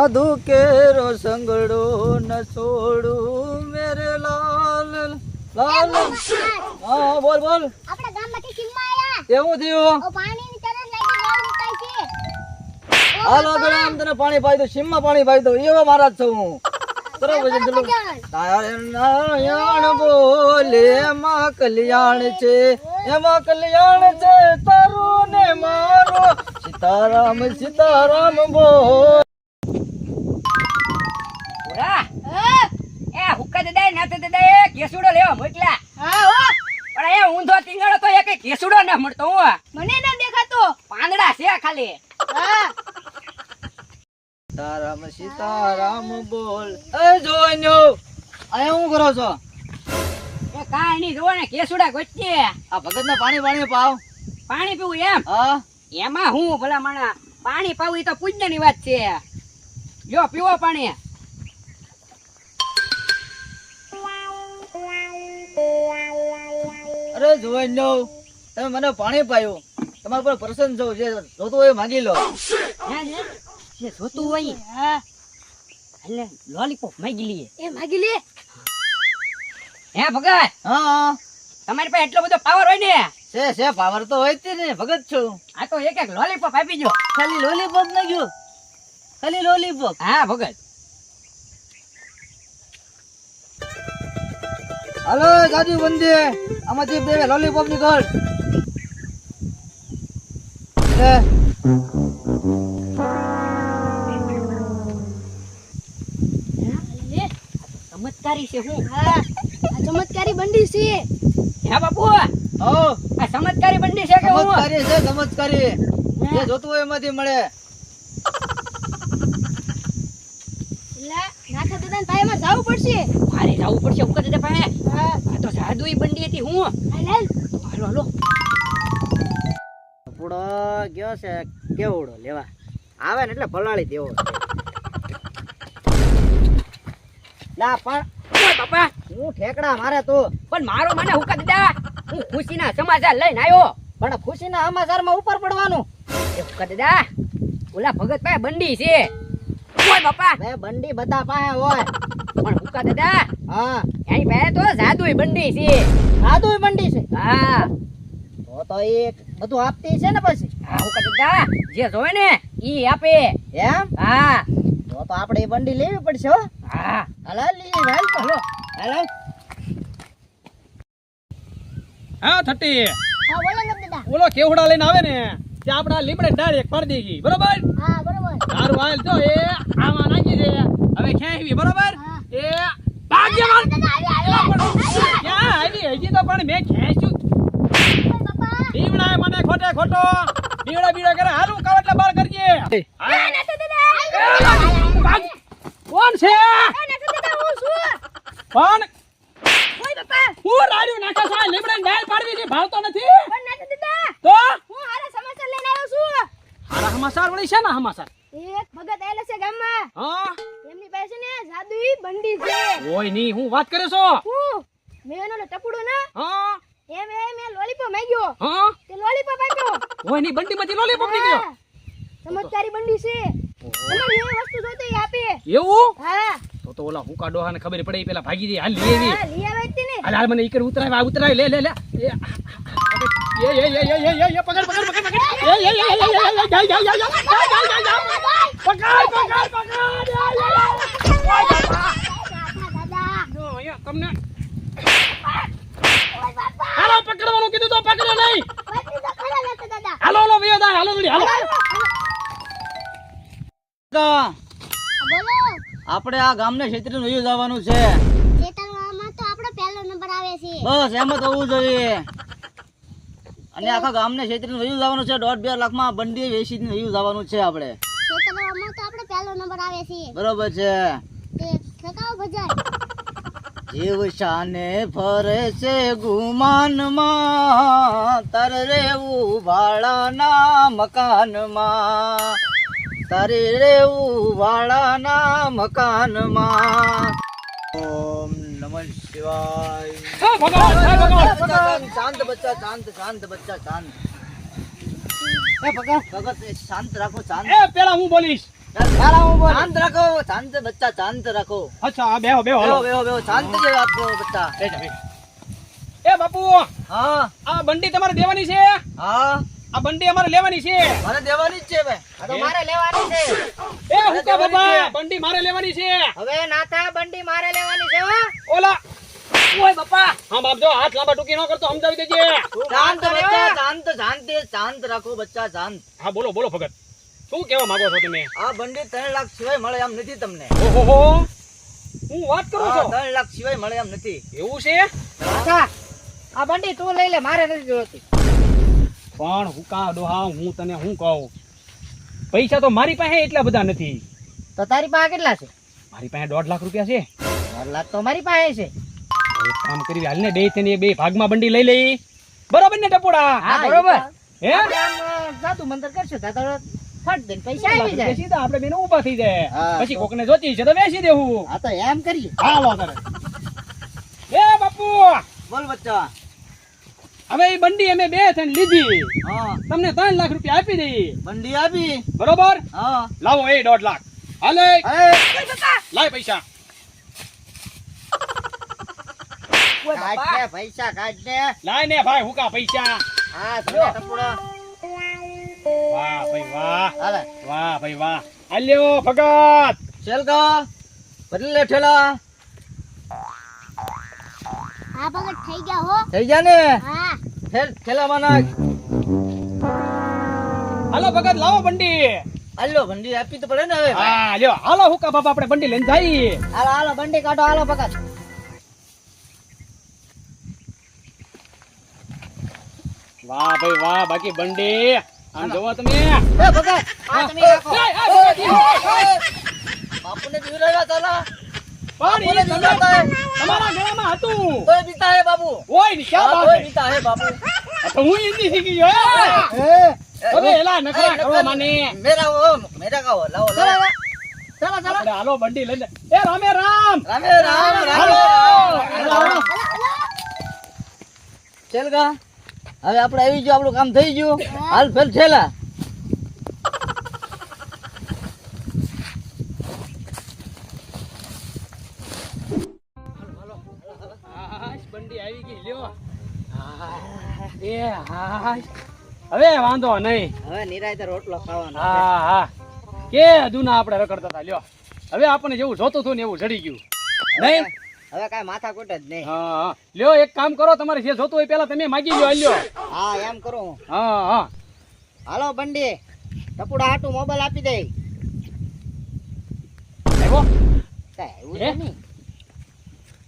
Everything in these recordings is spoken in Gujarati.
સાધુ કેરો સંગડો ન છોડું. મેરે લાલ લાલ. હા બોલ બોલ. આપણા ગામમાંથી સિમ્મા આયા. એવું થયું? ઓ પાણીની તરસ લાગી ગોળ મુકાય છે. હાલો આમ તને પાણી પાઈ દઉં સીમમાં પાણી પાઈ દઉં. એવો મહારાજ છું હું. બોલે એમાં કલ્યાણ છે. એમાં કલ્યાણ છે. તારું ને મારો. સીતારામ સીતારામ બોલ. ના કેસુડો લેવા મોકલા હા હો. પણ એ ઊંધો ટીંગળો તો એક કેસુડો ના મળતો હું. મને ના દેખાતો. પાંદડા છે ખાલી. હા. સીતારામ સીતારામ બોલ. એ જોઈનો અહીંયા હું કરો છો? એ કાંઈ નહીં જોવો ને કેસુડા ગોચીએ આ ભગત ના પાણી પાણી પાવ. પાણી પીવું એમ? હા. એમાં હું ભલા માણા પાણી પાવું એ તો પૂજ્યની વાત છે. જો પીવો પાણી. અરે જોઈનો તમે મને પાણી પાયું. તમારા પર પ્રસન્ન છો જે જોતું હોય માંગી લો. જે જોતું હોય હા. એટલે લોલીપોપ માંગી લઈએ. એ માગી લે? હે ભગત? હા. તમારી પાસે એટલો બધો પાવર હોય ને? છે છે પાવર તો હોય જ તે ને ભગત છું. આ તો એક એક લોલીપોપ આપી જો ખાલી લોલીપોપ ન ગયો. ખાલી લોલીપોપ હા ભગત. હાલો જાદુ બંદી આમાંથી બે લોલીપોપ નીકળ ચમત્કારી છે હું. હા આ ચમત્કારી બંડી છે. હે બાપુ હો આ ચમત્કારી બંડી છે કે હું? ચમત્કારી છે ચમત્કારી. જે જોતું હોય એમાંથી મળે. નાથા દાદા પાયામાં જવું પડશે? મારે જવું પડશે કદે પાસે હા. આ તો જાદુઈ બંડી હતી હું. હાલ હાલ. પૂડો ગયો છે કેવડો લેવા. આવે ને એટલે પલાળી દેવો ના પણ બાપા. હું ઠેકડા મારે તો. પણ મારો મને હુકા દીધા. હું ખુશીના સમાચાર લઈને આવ્યો. પણ ખુશીના સમાચારમાં ઉપર પડવાનું. એ હુકા દીધા. ઓલા ભગત પાસે બંડી છે. ઓય બાપા બે બંડી બધા પાસે હોય. પણ ભૂકા દાદા હા. એની પાસે તો જાદુઈ બંડી છે. જાદુઈ બંડી છે? હા. તો તો એ બધું આપતી છે ને પછી? ભૂકા દાદા જે જોવે ને ઈ આપે. એમ? હા. તો તો આપણે એ બંડી લેવી પડશે હો. હા. હાલો લઈ હાલ તો. હાલો હાલો. હા થટી હા બોલો ને દાદા બોલો કેવડા લઈને આવે ને? તે આપડા લીમડે ડાયરેક્ટ પાડી દેગી બરોબર? હા બરોબર. તારું હાલ તો એ આમાં નાખી દે હવે ખેંચવી બરોબર? હા. એ ભાગ્યવાન! ક્યાં આવી? હજી તો પણ મેં ખેંચ્યું બાપા. મને ખોટે ખોટો. બીડા બીડા કરે. હારું કાવ એટલે બાર કરજે. કોણ છે? નાથા દાદા હું છું. કોણ? હું રાડ્યું નાખે છે. લીમડે ડાળ પાડવી છે. ભાવતો નાથા દાદા તો હું હારા સમાચાર લઈને આવ્યો છું વળી છે ને હમાસાર એક ભગત આયેલા છે ગામમાં. હા? એમની પાસે ને જાદુઈ બંડી છે. ઓયની હું વાત કરે છો? હું? મેનો ને ટપડો ના હા? એમ એ મે લોલીપોપ માંગ્યો. હા? તે લોલીપોપ આપ્યો. ઓયની બંટીમાંથી લોલીપોપ નીકળ્યો. ચમત્કારી બંડી છે. તમારે એ વસ્તુ જોઈતો આપે. એવું? હા. તો તો ઓલા હુકા ડોહાને ખબર પડે પેલા ભાગી જઈ હાલ લઈ આવી હા લઈ આવી હતી ને હાલ હાલ મને ઈકર ઉતરાય ઉતરાય. લે લે લે. એ એ એ એ એ પકડ પકડ પકડ પકડ. તમને હાલો પકડવાનું કીધું તો પકડો નહીં હાલો હાલો ભૈયા દા હાલો જલ્દી હાલો આપણે આ ગામને ક્ષેત્રે જવાનું છે. ચેતનમાં તો નંબર આવે છે. બસ એમ જ હોવું જોઈએ. અને આખા ગામને ક્ષેત્રે વયું જવાનું છે. દોઢ બે લાખમાં બંડી વેચી વયું જવાનું છે આપણે. ચેતનમાં તો આપણો પહેલો નંબર આવે છે. બરોબર છે. તે ઠકાવ ભજાય જીવ શાને ફરે છે ગુમાનમાં. તર રેવું વાળાના મકાનમાં. તારે રેવું વાળાના મકાનમાં. ઓમ નમઃ શિવાય. હા ભગવાન હા ભગવાન. શાંત બચ્ચા શાંત શાંત બચ્ચા શાંત એ ભગત ભગત શાંત રાખો શાંત. એ પેલા હું બોલીશ. શાંત રાખો શાંત બચ્ચા શાંત રાખો. અચ્છા બેહો બેહો બેહો બેહો બેહો શાંત જે વાત કરો બચ્ચા. એ બાપુ હા. આ બંડી તમારે દેવાની છે? હા. આ બંડી અમારે લેવાની છે. મારે દેવાની જ છે ભાઈ આ તો મારે લેવાની છે. એ હુકા બાબા બંડી મારે લેવાની છે. હવે નાથા બંડી મારે લેવાની છે હો. ઓલા ઓય બાપા? હા બાપ જો હાથ લાંબા ટૂકી ન કરતો સમજાવી દેજે. શાંત બચ્ચા શાંત શાંત શાંત રાખો બચ્ચા શાંત. હા બોલો બોલો ભગત. શું કહેવા માંગો છો તમે? આ બંડી ત્રણ લાખ સિવાય મળે એમ નથી તમને. ઓહો હું વાત કરું છું? ત્રણ લાખ સિવાય મળે એમ નથી. એવું છે? નાથા આ બંડી તું લઈ લે મારે નથી જોતી પણ હુકા ડોહા હું તને હું કહું? પૈસા તો મારી પાસે એટલા બધા નથી. તો તારી પાસે કેટલા છે? મારી પાસે દોઢ લાખ રૂપિયા છે. દોઢ લાખ તો મારી પાસે છે. એક કામ કરી હાલ ને બે થઈને બે ભાગમાં બંડી લઈ લઈ. બરોબર ને ટપોડા? હા બરોબર. હે? જાદુ મંતર કરશું તો તો ફટ દઈને પૈસા આવી જાય. સીધા આપણે બેને ઊભા થઈ જાય. પછી તો. કોકને જોતી છે તો વેચી દેવું. હા તો એમ કરીએ. હાલો તારે એ બાપુ! બોલ બચ્ચા. હવે એ બંડી અમે બે થઈને લીધી. હા. તમને ત્રણ લાખ રૂપિયા આપી દઈ બંડી આપી? બરોબર? હા. લાવો એ દોઢ લાખ. હાલે. લાય પૈસા. પૈસા કાઢ ને લાય ને ભાઈ હુકા પૈસા. હા વાહ ભાઈ વાહ. હાલે. વાહ ભાઈ વાહ. આલ્યો ભગત. શેલકા બદલે ઠેલા હા ભગત થઈ ગયા હો. થઈ ગયા ને? હા. ઠેલ- ઠેલામાં નાખ હાલો ભગત લાવો બંડી. આલ્યો બંડી આપી તો પડે ને હવે. હા લ્યો હાલો હુકા બાપા આપણે બંડી લઈને જઈએ હાલો હાલો બંડી કાઢો હાલો ભગત. વાહ ભાઈ વાહ બાકી બંડી. આમ જોવો તમે. એ ભગત આ તમે રાખો. બાપુને પણ એ તમે તમારા ગળામાં હતું. તોય બીતા હે બાપુ. ઓયની ક્યાં હા, બાત હે? બીતા હે બાપુ. તો હું હિન્દી શીખી ગયો હે? હવે એલા નખરા કરો માને મેરા ઓ મેરા કા ઓ, લાવો. ચલો લાવો ચલો ચલો. આપણે હાલો બંડી લઈને. એ રામે રામ. રામે રામ રામ રામ. શેલકા હવે આપણે આવી ગયું આપણું કામ થઈ ગયું. હાલ ફેલ ઠેલા હાશ, આવી ગઈ લ્યો. એ હા. હવે વાંધો નહીં. હવે નિરાયતે રોટલો ખાવાનો હા હા. કે દુના આપણે રખડતા હતા લ્યો. હવે આપણને જેવું જોતું હતું ને એવું જડી ગયું. નહીં? હવે કાઈ માથા કૂટ જ નહીં. હા લ્યો એક કામ કરો તમારે જે જોતું હોય પેલા તમે માગી લ્યો લ્યો. હા એમ કરું હું. હા હા. હાલો બંડી. ટપુડા હાટું મોબાઈલ આપી દે. આવ્યો? કાંઈ એવું? નહીં.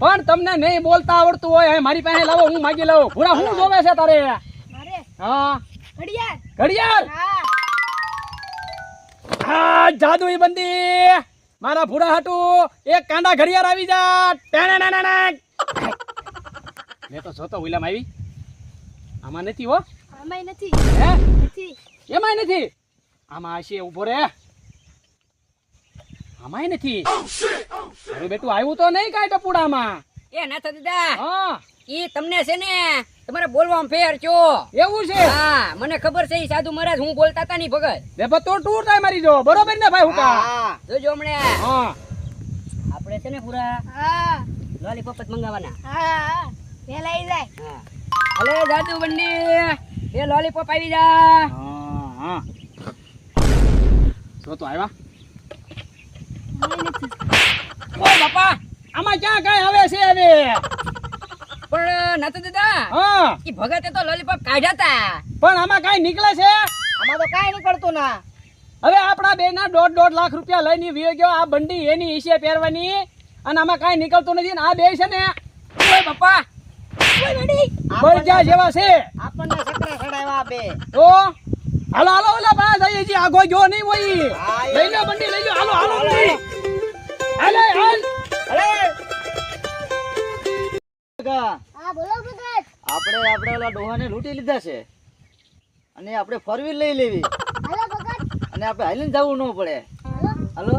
પણ તમને નહીં બોલતા આવડતું હોય મારી પાસે લાવો હું માગી લાવો પૂરા હું જોવે છે તારે? હા. ઘડિયાળ? ઘડિયાળ? હા. જાદુઈ બંદી મારા ભૂરા હાટુ એક કાંડા ઘડિયાળ આવી જા. ટેણેણેણેણ. મેં તો જોતો ઉલામ આવી. આમાં નથી હો. આમાંય નથી. હે? નથી. એમાંય નથી. આમાં હશે ઊભો રે આમાંય નથી. બેટું આવ્યું તો નહીં કાંઈ ટપુડામાં. એ નાથા દાદા હા. ઈ તમને છે ને તમારે બોલવામાં ફેર છો. એવું છે? હા મને ખબર છે ઈ સાધુ મહારાજ હું બોલતા તા નહીં ભગત. બે તો ટૂર થાય મારી જો. બરોબર ને ભાઈ હું કા જોજો હમણે. હા. આપણે છે ને પૂરા હા. લોલીપોપ જ મંગાવવાના હા પેલા આવી જાય. હા. અલે જાદુ બંડી એ લોલીપોપ આવી જા. હા હા. તો તો આવ્યા ઓય બાપા આમાં ક્યાં કઈ આવે છે હવે? પણ નાથા દાદા હા. ઈ ભગતે તો લોલીપોપ કાઢ્યા તા. પણ આમાં કાંઈ નીકળે છે? આમાં તો કઈ નીકળતું ના. હવે આપણા બે ના દોઢ દોઢ લાખ રૂપિયા લઈને વીયો ગયો આ બંડી એની ઈશે પહેરવાની. અને આમાં કાંઈ નીકળતું નથી ને આ બે છે ને. ઓય પપ્પા. ઓય બંડી બળજા જેવા છે. આપણને સકરા સડાવ્યા બે. તો? હાલો હાલો ઓલા બા જઈએ છીએ આગો ગયો નહીં હોય. લઈ લો બંડી લઈ લો હાલો. હાલો હાલ. હાલ. કા, હા બોલો ભગત. આપણે આપણે ઓલા ડોહાને લૂંટી લીધા છે. અને આપણે ફરવી લઈ લેવી. હાલો ભગત. અને આપણે હાલીને જવું ન પડે. હાલો. હાલો?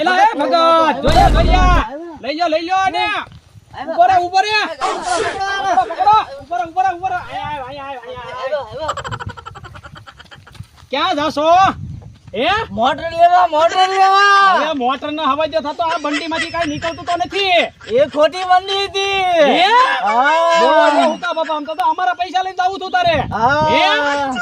એલા એ ભગત જોયા જોયા લઈ લો લઈ લો ને ઉપર ઉપર ઉપર ઉપર પકડો પકડો ઊભો રે ઊભો રે ઊભો રે આય આય આય આય આય આવ્યો આવ્યો. ક્યાં જાશો? એ મોટર લેવા મોટર લેવા. મોટર નો હવાજ થતો આ બંડી માંથી કઈ નીકળતું તો નથી. એ ખોટી બંડી હતી. બાપા આમ તો અમારા પૈસા લઈને આવું છું તારે.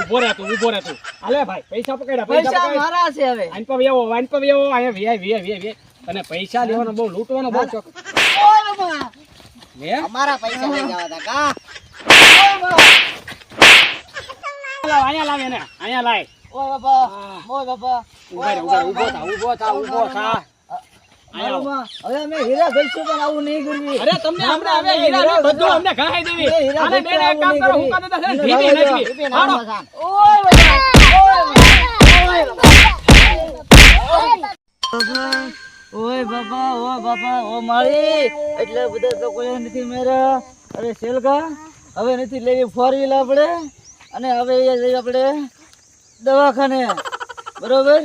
ઊભો રહે તું ઊભો રહે તું. હાલે ભાઈ પૈસા પકડ્યા પૈસા મારા છે હવે. આઈન પર વેવો આઈન પર વેવો અહીંયા વ્યાય વ્યાય વ્યાય અને પૈસા લેવાનો બહુ લૂંટવાનો બહુ ચોક અમારા પૈસા લઈ જવા હતા કા? અહીંયા લાવ એને અહીંયા લાય. ઓય બાપા ઓય બાપા ઊભા થા થા થા. હવે અમે હીરા ગઈશું પણ આવું નહીં કરવી અરે તમને ના, હવે હીરા હીરા બધું અમને ઘાઈ દેવી. અમે હીરા આને બધા બેન એક કામ કરો હું કાને કરવી. દાદા એને ભીમી રવા નાખવી. દો. હાલો. ઓય બાપા ઓય બાપા ઓ બાપા ઓ માળી. એટલે બધા તો કોઈ નથી મેરા. અરે સેલકા હવે નથી લેવી ફોર વ્હીલ આપણે. અને હવે આપણે દવાખાને. બરોબર?